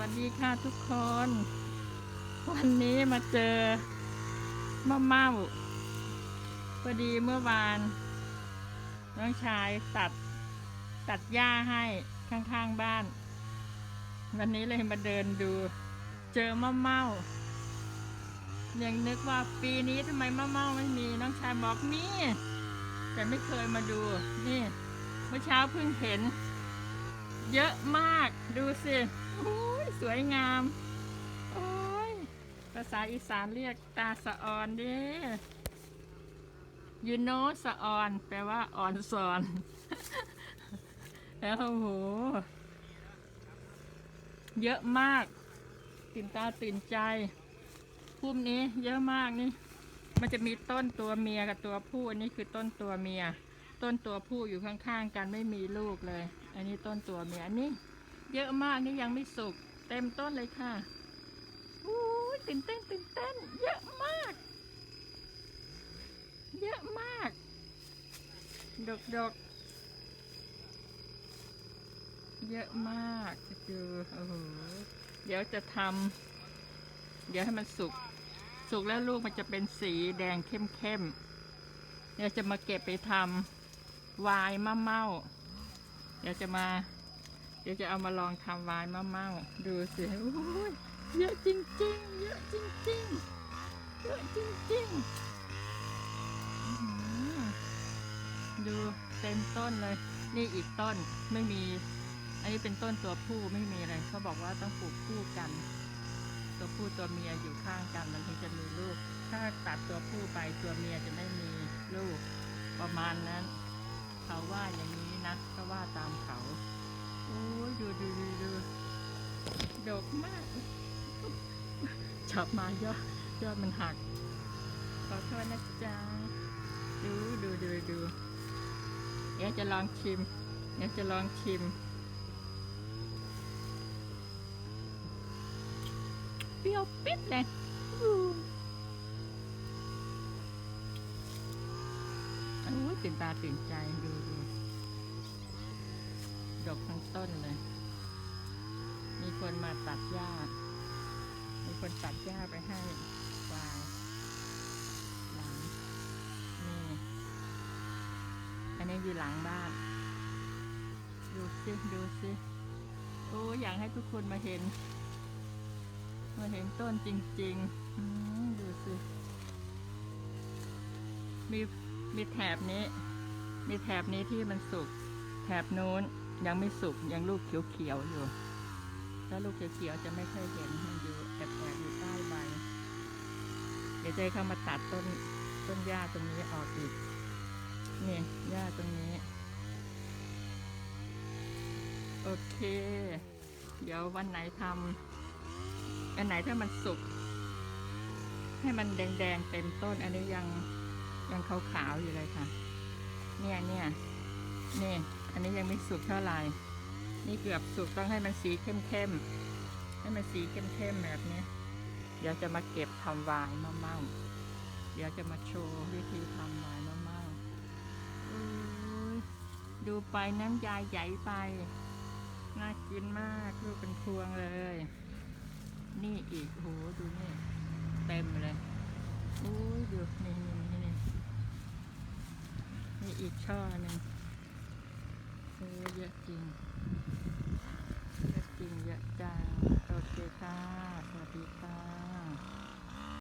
วัสดีค่ะทุกคน วันนี้มาเจอมะเม่าพอดีเมื่อวาน น้องชายตัดตัดหญ้าให้ข้างๆบ้าน วันนี้เลยมาเดินดู เจอมะเม่ายังนึกว่าปีนี้ทำไมมะเม่าไม่มีน้องชายบอกมีแต่ไม่เคยมาดูนี่เมื่อเช้าเพิ่งเห็น เยอะมากดูสิ สวยงาม โอ้ย ภาษาอีสานเรียกตาสะออนเด้ยูโนสะออน แปลว่าอ่อนสอน แล้วโอ้โห เยอะมาก ตื่นตาตื่นใจพุ่มนี้เยอะมากนี่ มันจะมีต้นตัวเมียกับตัวผู้ อันนี้คือต้นตัวเมีย ต้นตัวผู้อยู่ข้างๆกันไม่มีลูกเลย อันนี้ต้นตัวเมียอันนี้เยอะมากนี่ยังไม่สุก เต็มต้นเลยค่ะอู้ยตื่นเต้นตื่นเต้น เยอะมาก เยอะมาก ดกดกเยอะมากดูโอ้โหเดี๋ยวจะทำเดี๋ยวให้มันสุก สุกแล้วลูกมันจะเป็นสีแดงเข้มๆเดี๋ยวจะมาเก็บไปทำวายมะเม่าเดี๋ยวจะมา เดี๋ยวจะเอามาลองทำวายมะเม่าดูสิโอ้ยเยอะจริงๆ เยอะจริงๆ เยอะจริงๆ ดูเต็มต้นเลย นี่อีกต้นไม่มี อันนี้เป็นต้นตัวผู้ไม่มีอะไรเขาบอกว่าต้องปลูกคู่กัน ตัวผู้ตัวเมียอยู่ข้างกันมันถึงจะมีลูก ถ้าตัดตัวผู้ไปตัวเมียจะไม่มีลูกประมาณนั้น เขาว่าอย่างนี้นะก็ว่าตามเขา ยดูดูดูดูดกมากจับมายอดยอดมันหัก ขอโทษนะจ๊ะ ดูดูดูดูเดี๋ยวจะลองชิมเดี๋ยวจะลองชิม เปรี้ยวปิดเลยอู้โอ้ยตื่นตาตื่นใจ ดอกทั้งต้นเลย มีคนมาตัดหญ้า มีคนตัดหญ้าไปให้ควายหลังนี่ อันนี้อยู่หลังบ้าน ดูสิ ดูสิโอ้อยากให้ทุกคนมาเห็น มาเห็นต้นจริงๆอืมดูสิ มีมีแถบนี้ มีแถบนี้ที่มันสุก แถบโน้น ยังไม่สุกยังลูกเขียวๆอยู่ ถ้าลูกเขียวๆจะไม่ค่อยเห็นมันอยู่แอบๆอยู่ใต้ใบ เดี๋ยวจะให้เข้ามาตัดต้นต้นหญ้าตรงนี้ออกอีก นี่หญ้าตรงนี้ โอเค เดี๋ยววันไหนทำอันไหนถ้ามันสุก ให้มันแดงๆเต็มต้น อันนี้ยังยังขาวๆอยู่เลยค่ะ เนี่ยเนี่ยนี่ อันนี้ยังไม่สุกเท่าไหร่ นี่เกือบสุกต้องให้มันสีเข้มๆ ให้มันสีเข้มๆแบบนี้ เดี๋ยวจะมาเก็บทำวายมะเม่าเดี๋ยวจะมาโชว์วิธีทำวายมะเม่าอุ๊ยดูไปน้ำยายใหญ่ไป น่ากินมากลูกเป็นพวงเลย นี่อีกโหดูนี่ เต็มเลยอุ้ยดูนี่นี่นี่นี่นี่อีกช่อหนึ่ง เยอะจริง เยอะจริง เยอะจัง โอเคค่ะ สวัสดีค่ะ